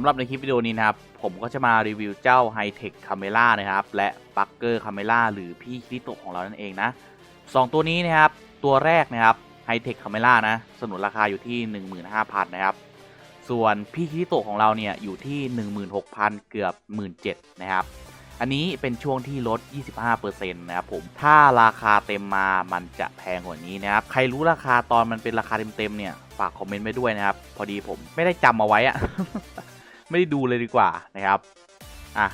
ำหรับในคลิปวิดีโอนี้นะครับ ผมก็จะมารีวิวเจ้า Hightech Camera นะครับ และ b u g g e r Camera หรือพี่คิริโตของเรานั่นเองนะสองตัวนี้นะครับ ตัวแรกนะครับ Hightech Camera นะ สนุนราคาอยู่ที่ 15,000 นะครับ ส่วนพี่คิริโตของเราเนี่ยอยู่ที่ 16,000 เกือบ 17,000 นะครับ อันนี้เป็นช่วงที่ลด 25%นะครับผม ถ้าราคาเต็มมามันจะแพงกว่านี้นะครับ ใครรู้ราคาตอนมันเป็นราคาเต็มๆเนี่ย ฝากคอมเมนต์ไว้ด้วยนะครับ พอดีผมไม่ได้จำเอาไว้อะ ไม่ได้ดูเลยดีกว่านะครับอะ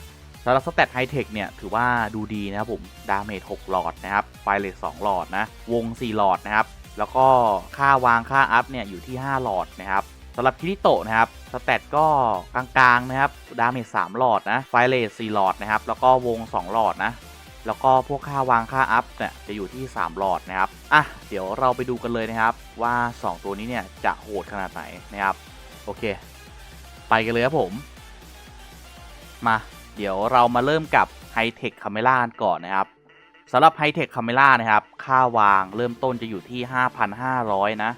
สำหรับสเตตไฮเทคเนี่ยถือว่าดูดีนะครับผม ดาเมจ6หลอดนะครับไฟเลส2หลอดนะ วง 4 หลอดนะครับ แล้วก็ค่าวางค่าอัพเนี่ยอยู่ที่ 5 หลอดนะครับสำหรับคิริโตะนะครับสเตตก็กลางๆนะครับ ดาเมจ3หลอดนะ ไฟเลส4หลอดนะครับ แล้วก็วง 2 หลอดนะ แล้วก็พวกค่าวางค่าอัพเนี่ยจะอยู่ที่ 3 หลอดนะครับ อะ เดี๋ยวเราไปดูกันเลยนะครับว่า 2 ตัวนี้เนี่ยจะโหดขนาดไหนนะครับ โอเค ไปกันเลยครับผม มา เดี๋ยวเรามาเริ่มกับ High-Tech Camera ก่อนนะครับสำหรับ High-Tech Camera นะครับ ค่าวางเริ่มต้นจะอยู่ที่ 5,500 นะ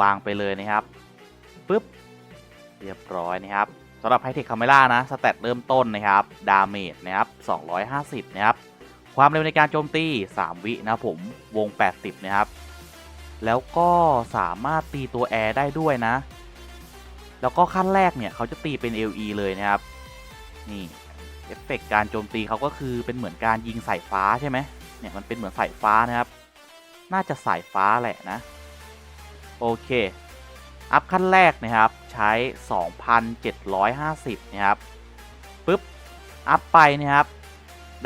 วางไปเลยนะครับปึ๊บ เรียบร้อยนะครับสำหรับ High-Tech Camera นะ สเตตเริ่มต้นนะครับ ดาเมจนะครับ 250 นะครับ ความเร็วในการโจมตี 3 วินะผม วง 80 นะครับ แล้วก็สามารถตีตัวแอร์ได้ด้วยนะ แล้วก็ขั้นแรกเนี่ยเขาจะตีเป็น LE เลยนะครับ นี่เอฟเฟกต์การโจมตีเขาก็คือเป็นเหมือนการยิงสายฟ้าใช่ไหมเนี่ยมันเป็นเหมือนสายฟ้านะครับ น่าจะสายฟ้าแหละนะ โอเค อัพขั้นแรกนะครับใช้ 2,750 นะครับปุ๊บ อัพไปนะครับ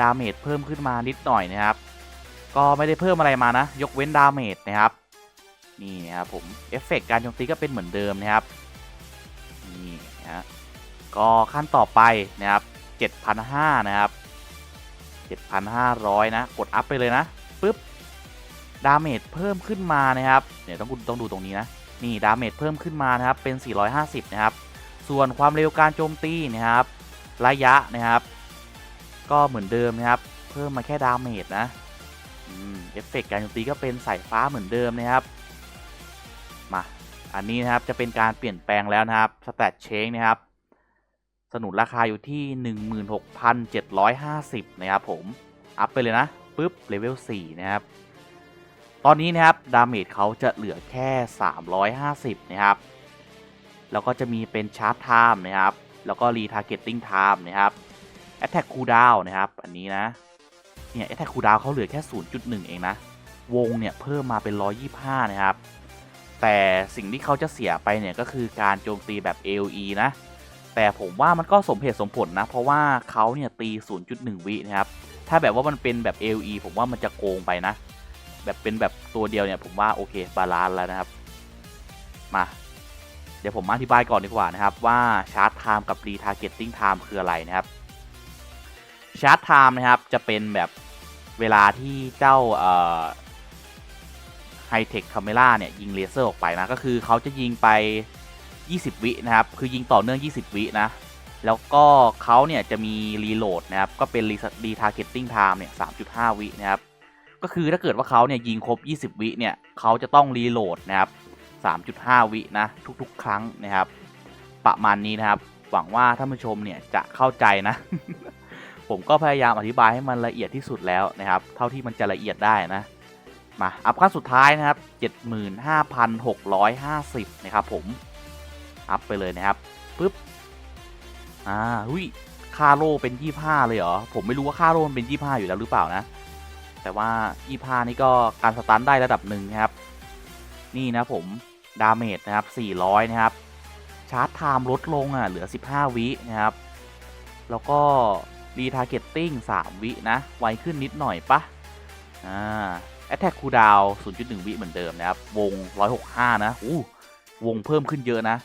ดาเมจเพิ่มขึ้นมานิดหน่อยนะครับ ก็ไม่ได้เพิ่มอะไรมานะ ยกเว้นดาเมจนะครับ นี่นะครับผม เอฟเฟกต์การโจมตีก็เป็นเหมือนเดิมนะครับ ฮะก็ขั้นต่อไปนะครับ7,500นะครับ7,500 นะ กดอัพไปเลยนะปุ๊บดาเมจเพิ่มขึ้นมานะครับเดี๋ยวต้องต้องดูตรงนี้นะนี่ดาเมจเพิ่มขึ้นมานะครับเป็น 450 นะครับ ส่วนความเร็วการโจมตีนะครับ ระยะนะครับ ก็เหมือนเดิมนะครับ เพิ่มมาแค่ดาเมจนะอืมเอฟเฟกต์การโจมตีก็เป็นสายฟ้าเหมือนเดิมนะครับ มา อันนี้นะครับจะเป็นการเปลี่ยนแปลงแล้วนะครับสแตทเชงนะครับสนุนราคาอยู่ที่ 16,750 นะครับผม อัพไปเลยนะปุ๊บเลเวล 4 นะครับ ตอนนี้นะครับ ดาเมจเขาจะเหลือแค่ 350 นะครับ แล้วก็จะมีเป็นชาร์จไทม์นะครับ แล้วก็รีทาร์เก็ตติ้งไทม์นะครับแอตแทกคูดาวนะครับ อันนี้นะ เนี่ยแอตแทกคูดาวเขาเหลือแค่ 0.1 เองนะ วงเนี่ยเพิ่มมาเป็น 125 นะครับ แต่สิ่งที่เขาจะเสียไปเนี่ยก็คือการโจมตีแบบ AOE นะ แต่ผมว่ามันก็สมเหตุสมผลนะ เพราะว่าเขาเนี่ยตี 0.1 วินะครับ ถ้าแบบว่ามันเป็นแบบ AOE ผมว่ามันจะโกงไปนะ แบบเป็นแบบตัวเดียวเนี่ยผมว่าโอเคบาลานซ์แล้วนะครับ มา เดี๋ยวผมอธิบายก่อนดีกว่านะครับ ว่าชาร์จไทม์กับรีทาร์เก็ตติ้งไทม์คืออะไรนะครับ ชาร์จไทม์นะครับจะเป็นแบบเวลาที่เจ้าเอ่อ ไฮเทคคาเมล่าเนี่ยยิงเลเซอร์ออกไปนะก็คือเขาจะยิงไป 20 วินะครับ คือยิงต่อเนื่อง 20 วินะ แล้วก็เขาเนี่ยจะมีรีโหลดนะครับ ก็เป็นรีทาร์เก็ตติ้งไทม์เนี่ย3.5 วินะครับ ก็คือถ้าเกิดว่าเขาเนี่ยยิงครบ 20 วิเนี่ยเขาจะต้องรีโหลดนะครับ 3.5 วินะทุกๆ ครั้งนะครับ ประมาณนี้นะครับ หวังว่าท่านผู้ชมเนี่ยจะเข้าใจนะ ผมก็พยายามอธิบายให้มันละเอียดที่สุดแล้วนะครับ เท่าที่มันจะละเอียดได้นะ มา อัพขั้นสุดท้ายนะครับ 75,650 นะครับผม อัพไปเลยนะครับปึ๊บ อ่าหุยค่าโล่เป็น 25 เลยเหรอ ผมไม่รู้ว่าค่าโล่มันเป็น 25 อยู่แล้วหรือเปล่านะ แต่ว่า 25 นี่ก็การสตันได้ระดับหนึ่งนะครับ นี่นะผม ดาเมจนะครับ 400 นะครับ ชาร์จไทม์ลดลงอะเหลือ 15 วินะครับ แล้วก็รีทาร์เก็ตติ้ง3วินะ ไวขึ้นนิดหน่อยปะอ่า แอตแทกคูดาว0.1 วิเหมือนเดิมนะครับ วง 165 นะอู้วงเพิ่มขึ้นเยอะนะ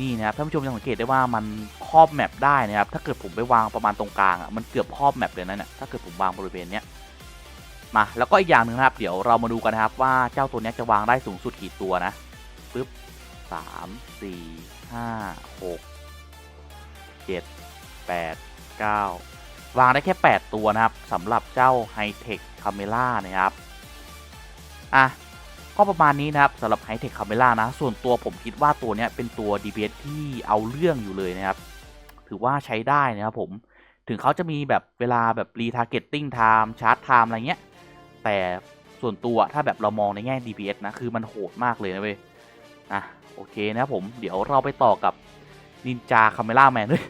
นี่นะครับท่านผู้ชมจะสังเกตได้ว่ามันครอบแมปได้นะครับ ถ้าเกิดผมไปวางประมาณตรงกลางอะ มันเกือบครอบแมปเลยนะเนี่ย ถ้าเกิดผมวางบริเวณเนี้ย มา แล้วก็อีกอย่างหนึ่งนะครับ เดี๋ยวเรามาดูกันนะครับว่าเจ้าตัวนี้จะวางได้สูงสุดกี่ตัวนะ ปึ๊บสามสี่ห้าหกเจ็ดแปดเก้าวางได้แค่ 8 ตัวนะครับสำหรับเจ้า High Tech Camera นะครับ อะก็ประมาณนี้นะครับสำหรับ High Tech Camera นะ ส่วนตัวผมคิดว่าตัวนี้เป็นตัว DPS ที่เอาเรื่องอยู่เลยนะครับ ถือว่าใช้ได้นะครับผมถึงเขาจะมีแบบเวลาแบบ retargeting time charge time อะไรเงี้ย แต่ส่วนตัวถ้าแบบเรามองในแง่ DPS นะ คือมันโหดมากเลยนะเว้ย อะ โอเคนะครับผม เดี๋ยวเราไปต่อกับ Ninja Camera Man ด้วย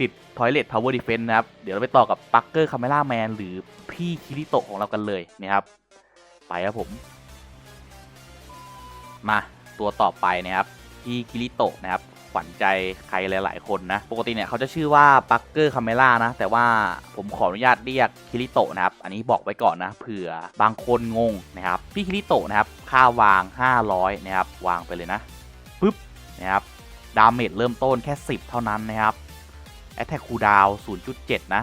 ติด Toilet Tower Defense นนะครับ เดี๋ยวเราไปต่อกับ Parker Camera Man หรือพี่คิริโตะของเรากันเลยนะครับ ไปครับผม มาตัวต่อไปนะครับพี่คิริโตะนะครับขวัญใจใครหลาย ๆ คนนะ ปกติเนี่ยเขาจะชื่อว่าปักเกอร์คาเมล่านะ แต่ว่าผมขออนุญาตเรียกคิริโตะนะครับ อันนี้บอกไว้ก่อนนะเผื่อบางคนงงนะครับ พี่คิริโตะนะครับ ค่าวาง 500 นะครับ วางไปเลยนะปึ๊บนะครับ ดาเมจเริ่มต้นแค่ 10 เท่านั้นนะครับ แอตแทกคูดาว0.7 นะ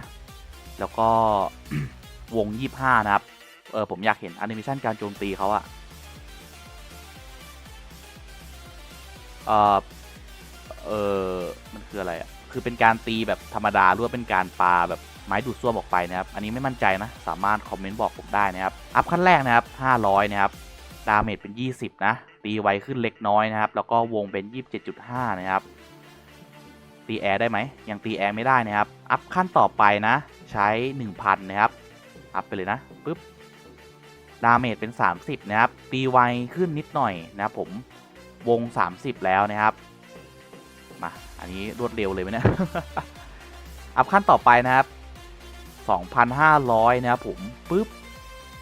แล้วก็วง 25 นะครับ เออผมอยากเห็นแอนิเมชันการโจมตีเขาอะ เออเออมันคืออะไรอะคือเป็นการตีแบบธรรมดาหรือว่าเป็นการปาแบบไม้ดูดซ่วมออกไปนะครับ อันนี้ไม่มั่นใจนะ สามารถคอมเมนต์บอกผมได้นะครับ อัพขั้นแรกนะครับ 500 นะครับ ดาเมจเป็น 20 นะ ตีไวขึ้นเล็กน้อยนะครับ แล้วก็วงเป็น 27.5 นะครับ ตีแอร์ได้ไหม ยังตีแอร์ไม่ได้นะครับ อัพขั้นต่อไปนะ ใช้ 1,000 นะครับ อัพไปเลยนะปุ๊บ ดาเมจเป็น 30 นะครับ ตีไวขึ้นนิดหน่อยนะครับผม วง 30 แล้วนะครับ มา อันนี้รวดเร็วเลยไหมเนี่ย อัพขั้นต่อไปนะครับ 2,500 นะครับผมปุ๊บ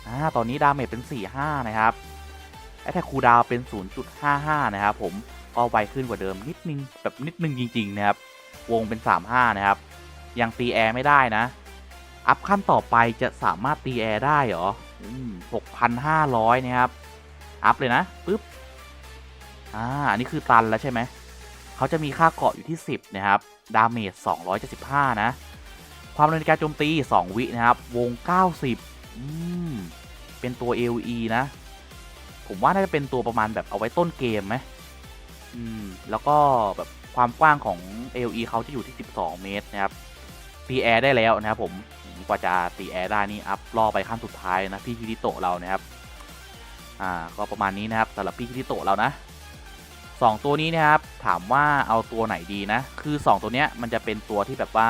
อ่าตอนนี้ดาเมจเป็น 45 นะครับ แอตแทกคูดาวเป็น 0.55 นะครับผม ก็ไวขึ้นกว่าเดิมนิดนึง แบบนิดนึงจริง ๆ นะครับ วงเป็น 35 นะครับ ยังตีแอร์ไม่ได้นะ อัพขั้นต่อไปจะสามารถตีแอร์ได้เหรอ อืม6,500 นะครับ อัพเลยนะปุ๊บ อ่าอันนี้คือตันแล้วใช่ไหม เขาจะมีค่าเกาะอยู่ที่ 10 นะครับ ดาเมจ275 นะ ความเร็วในการโจมตี 2 วินะครับ วง 90 อืม เป็นตัว AOE นะ ผมว่าน่าจะเป็นตัวประมาณแบบเอาไว้ต้นเกมไหมอืม แล้วก็แบบความกว้างของ AOE เขาจะอยู่ที่ 12 เมตรนะครับ ตีแอร์ได้แล้วนะครับผมกว่าจะตีแอร์ได้นี่อัพล่อไปขั้นสุดท้ายนะพี่คิริโตะเรานะครับ อ่า ก็ประมาณนี้นะครับสำหรับพี่คิริโตะเรานะ สองตัวนี้นะครับถามว่าเอาตัวไหนดีนะ คือ 2 ตัวเนี้ยมันจะเป็นตัวที่แบบว่า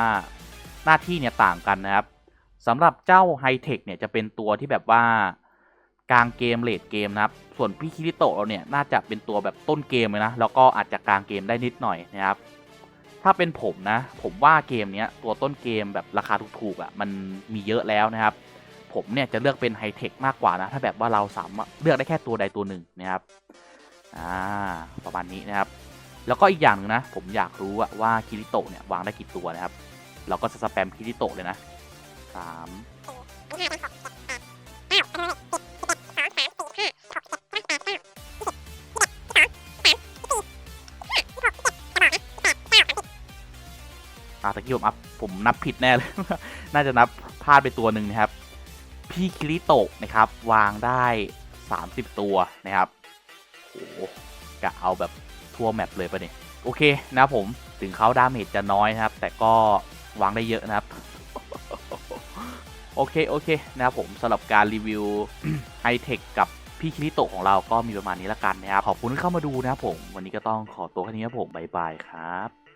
หน้าที่เนี่ยต่างกันนะครับสำหรับเจ้าไฮเทคเนี่ยจะเป็นตัวที่แบบว่ากลางเกมเลดเกมนะครับ ส่วนพี่คิริโตะเราเนี่ยน่าจะเป็นตัวแบบต้นเกมเลยนะ แล้วก็อาจจะกลางเกมได้นิดหน่อยนะครับ ถ้าเป็นผมนะ ผมว่าเกมเนี้ยตัวต้นเกมแบบราคาถูกๆอะ่ะมันมีเยอะแล้วนะครับ ผมเนี่ยจะเลือกเป็นไฮเทคมากกว่านะ ถ้าแบบว่าเราสามารถเลือกได้แค่ตัวใดตัวหนึ่งนะครับ อ่าประมาณนี้นะครับ แล้วก็อีกอย่างหนึ่งนะ ผมอยากรู้ว่าคิริโตะเนี่ยวางได้กี่ตัวนะครับ เราก็จะสแปมคิริโตะเลยนะสามอาตะกี้ผมอัพผมนับผิดแน่เลย น่าจะนับพลาดไปตัวหนึ่งนะครับ พี่คิริโตะนะครับ วางได้ 30 ตัวนะครับ โหกะเอาแบบทั่วแมปเลยปะเนี่ยโอเคนะผมถึงเขาดาเมจจะน้อยนะครับ แต่ก็วางได้เยอะนะครับ โอเค โอเคนะครับผมสำหรับการรีวิวไฮเทคกับพี่คิริโตะของเราก็มีประมาณนี้ละกันนะครับ ขอบคุณที่เข้ามาดูนะครับผม วันนี้ก็ต้องขอตัวแค่นี้ครับผม บ๊ายบายครับ